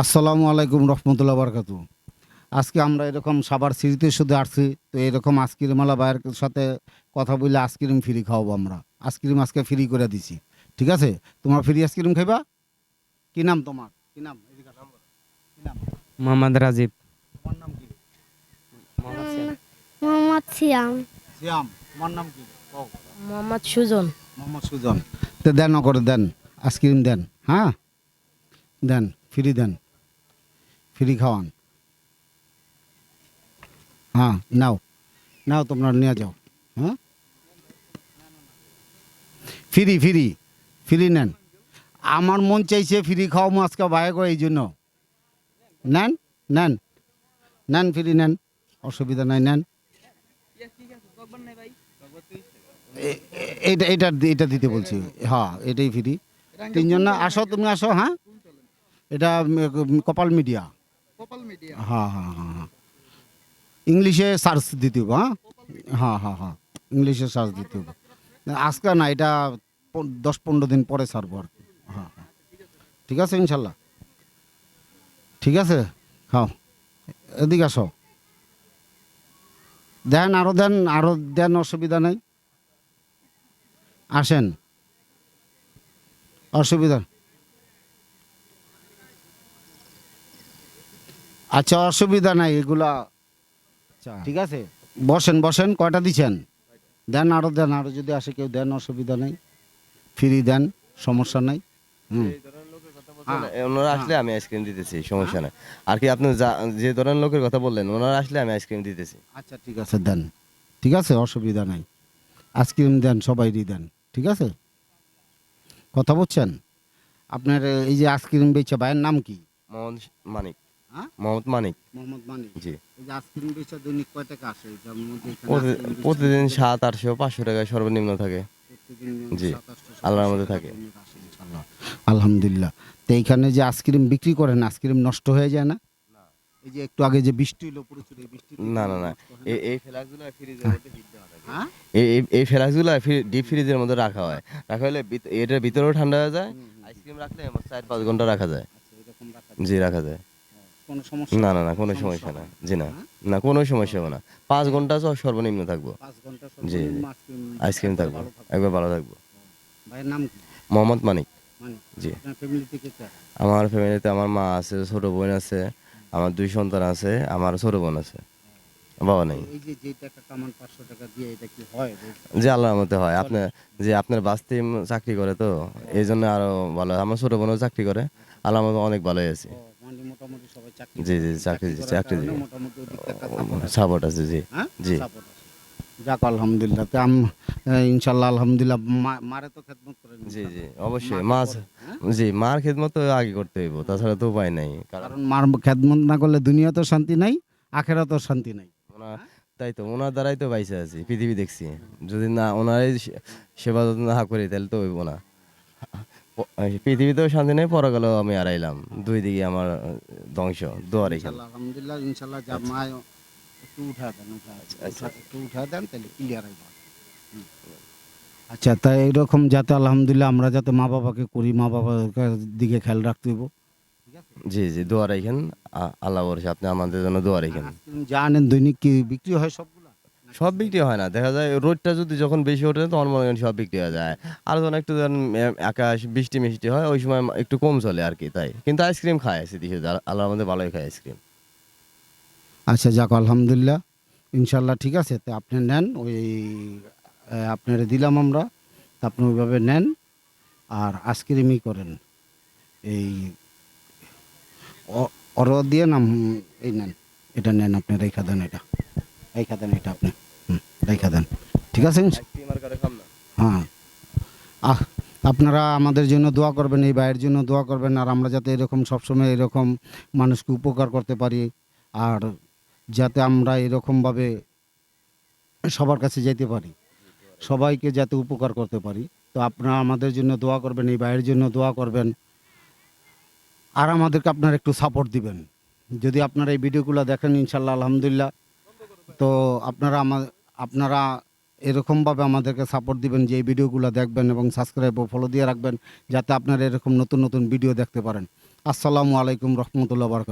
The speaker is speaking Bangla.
আসসালামু আলাইকুম রহমতুল্লাহ বারকাত। আজকে আমরা এরকম সাবার স্মৃতি শুধু আসছি তো এরকম আইসক্রিমওয়ালা ভাইয়ের সাথে কথা বললে আইসক্রিম ফ্রি খাওয়াবো আমরা। আইসক্রিম আজকে ফ্রি করে দিছি ঠিক আছে? তোমার ফ্রি আইসক্রিম খাইবা? কি নাম তোমার? কি নাম? কি নাম? মোহাম্মদ রাজীব। তোমার নাম কি? মোহাম্মদ সিয়াম। সিয়াম। তোমার নাম কি? মোহাম্মদ সুজন। মোহাম্মদ সুজন। তো দেন করে দেন। আইসক্রিম দেন হ্যাঁ? দেন ফ্রি দেন। ফ্রি খাওয়ান। হ্যাঁ নাও। নাও, তোমরা নিয়ে যাও। হ্যাঁ? Free free. ফ্রি নেন। আমার মন চাইছে ফ্রি খাওয়াবো আজকে বাইক এই জন্য। নেন নেন। নেন, ফ্রি নেন। অসুবিধা নাই, নেন। এ- এ- এইটা এটা এটা দিতে বলছি। হ্যাঁ এটাই ফ্রি। তিনজন না, আসো, তুমি আসো হ্যাঁ? এটা কপাল মিডিয়া। হ্যাঁ হ্যাঁ হ্যাঁ হ্যাঁ ইংলিশে সার্চ দিতে হবে হ্যাঁ? হ্যাঁ হ্যাঁ হ্যাঁ ইংলিশে সার্চ দিতে হবে। আজকে না, এটা দশ পনেরো দিন পরে সারবো আর কি। হ্যাঁ হ্যাঁ ঠিক আছে, ইনশাল্লাহ। ঠিক আছে? খাও। এদিকে আসো। দেন আরও দেন আরও দেন, অসুবিধা নেই। আসেন। অসুবিধা আচ্ছা অসুবিধা নাই এগুলা ঠিক আছে? বসেন বসেন কয়টা দিচ্ছেন? দেন আরও দেন আরও যদি আসে কেউ দেন অসুবিধা নেই। ফ্রি দেন সমস্যা নাই। হুম। হ্যাঁ। ওনারা আসলে আমি আইসক্রিম দিতেছি সমস্যা নাই। আর কি আপনি যা- যে ধরনের লোকের কথা বললেন ওনারা আসলে আমি আইসক্রিম দিতেছি। আচ্ছা ঠিক আছে দেন। ঠিক আছে অসুবিধা নাই। আইসক্রিম দেন সবাইরই দেন ঠিক আছে? কথা বলছেন আপনার এই যে আইসক্রিম বেচে ভাইয়ের নাম কি? মোহাম্মদ মানিক। হ্যাঁ? মোহাম্মদ মানিক। মোহাম্মদ মানিক। জি। আইসক্রিম বেচে দৈনিক কয় টাকা আসে? প্রতিদিন সাত আটশো পাঁচশো টাকা সর্বনিম্ন থাকে। জি, আল্লাহর মধ্যে থাকে। আলহামদুলিল্লাহ। তো এইখানে যে আইসক্রিম বিক্রি করেন আইসক্রিম নষ্ট হয়ে যায় না? এই যে একটু আগে যে বৃষ্টি হলো প্রচুর এই বৃষ্টি না না না। এই ফ্লাক্সগুলো ফ্রিজের মধ্যে হ্যাঁ? এই এই- ফ্লাক্সগুলো ডিপ ফ্রিজের মধ্যে রাখা হয়। রাখা হলে এটার ভিতরেও ঠান্ডা হয়ে যায়। আইসক্রিম রাখলে চার পাঁচ ঘণ্টা রাখা যায়। আচ্ছা জি রাখা যায়। কোনো সমস্যা? না না না কোনো সমস্যা না। জি না। হ্যাঁ? না কোনো সমস্যা হবে না। পাঁচ ঘণ্টা তো সর্বনিম্ন থাকব। পাঁচ ঘণ্টা জি, আইসক্রিম থাকব। একবার ভালো থাকব। ভাইয়ের নাম কি? মোহাম্মদ মানিক। মানে জি। আমার ফ্যামিলিতে আমার মা আছে ছোট বোন আছে আমার দুই সন্তান আছে আমার ছোট বোন আছে। বাবা নেই। যে হয়? আল্লাহর মতে হয়। আপনার যে আপনার বাস্তি চাকরি করে তো এই জন্য আরও ভালো। আমার ছোট বোনও চাকরি করে। আল্লাহর মতে অনেক ভালোই আছে। মোটামুটি সবাই চাকরি জি জি চাকরি চাকরি কারণে মোটামুটি ওদিক থেকে support আছে। সাপোর্ট আছে জি। হ্যাঁ? জি। যাক আলহামদুলিল্লাহ। তো আম ইনশাল্লাহ আলহামদুলিল্লাহ মারে তো খেদমত করে জি জি অবশ্যই। জি মার খেদমত আগে করতে হইব তাছাড়া তো উপায় নাই। কারণ মার খেদমত না করলে দুনিয়া তো শান্তি নাই আখেরা তো শান্তি নাই। ওনার তাই তো ওনার দ্বারাই তো বাইসে আছি পৃথিবী দেখছি। যদি না ওনারাই সে- সেবা যত্ন না করি তাহলে তো হইব না। পৃথিবীতেও শান্তি নেই পরকালেও আমি হারাইলাম। দুই দিকে আমার ধ্বংস দোয়ার আলহামদুলিল্লাহ ইনশাল্লাহ যা মা একটু উঠা দেন আচ্ছা। একটু উঠা দেন তাহলে ক্লিয়ার হয়ে আচ্ছা তাই এইরকম যাতে আলহামদুলিল্লাহ আমরা যাতে মা বাবাকে করি মা বাবার দিকে খেয়াল রাখতে হইব। জি জি দোয়া রাখেন। আল্লাহ বলছে আপনি আমাদের জন্য দোয়া রাখেন। যা আনেন দৈনিক কি বিক্রি হয় সবগুলা সব বিক্রি হয় না। দেখা যায় রোদটা যদি যখন বেশি ওঠে, তখন মনে করেন সব বিক্রি হয়ে যায়। আর যখন একটু ধরেন আকাশ বৃষ্টি মিষ্টি হয়, ওই সময় একটু কম চলে আর কি, তাই। কিন্তু আইসক্রিম খায় স্মৃতি আল্লাহর মধ্যে ভালোই খায় আইসক্রিম। আচ্ছা যাক, আলহামদুলিল্লাহ। ইনশাল্লাহ ঠিক আছে। তো আপনি নেন, ওই আপনারা দিলাম আমরা। আপনি ওইভাবে নেন, আর আইসক্রিমই করেন। এই অর দিয়ে নাম, এই নেন। এটা নেন আপনি রেখা দেন এটা। রেখা দেন এটা আপনি। রেখা দেন। ঠিক আছে? হ্যাঁ। আহ আপনারা আমাদের জন্য দোয়া করবেন এই ভাইয়ের জন্য দোয়া করবেন আর আমরা যাতে এরকম সবসময় এরকম মানুষকে উপকার করতে পারি আর যাতে আমরা এরকমভাবে সবার কাছে যেতে পারি সবাইকে যাতে উপকার করতে পারি। তো আপনারা আমাদের জন্য দোয়া করবেন এই ভাইয়ের জন্য দোয়া করবেন আর আমাদেরকে আপনারা একটু সাপোর্ট দিবেন। যদি আপনারা এই ভিডিওগুলো দেখেন ইনশাল্লাহ আলহামদুলিল্লাহ তো আপনারা আমার আপনারা এরকমভাবে আমাদেরকে সাপোর্ট দিবেন, যে এই ভিডিওগুলো দেখবেন এবং সাবস্ক্রাইব ও ফলো দিয়ে রাখবেন, যাতে আপনারা এরকম নতুন নতুন ভিডিও দেখতে পারেন। আসসালামু আলাইকুম রহমতুল্লাহ বারকাত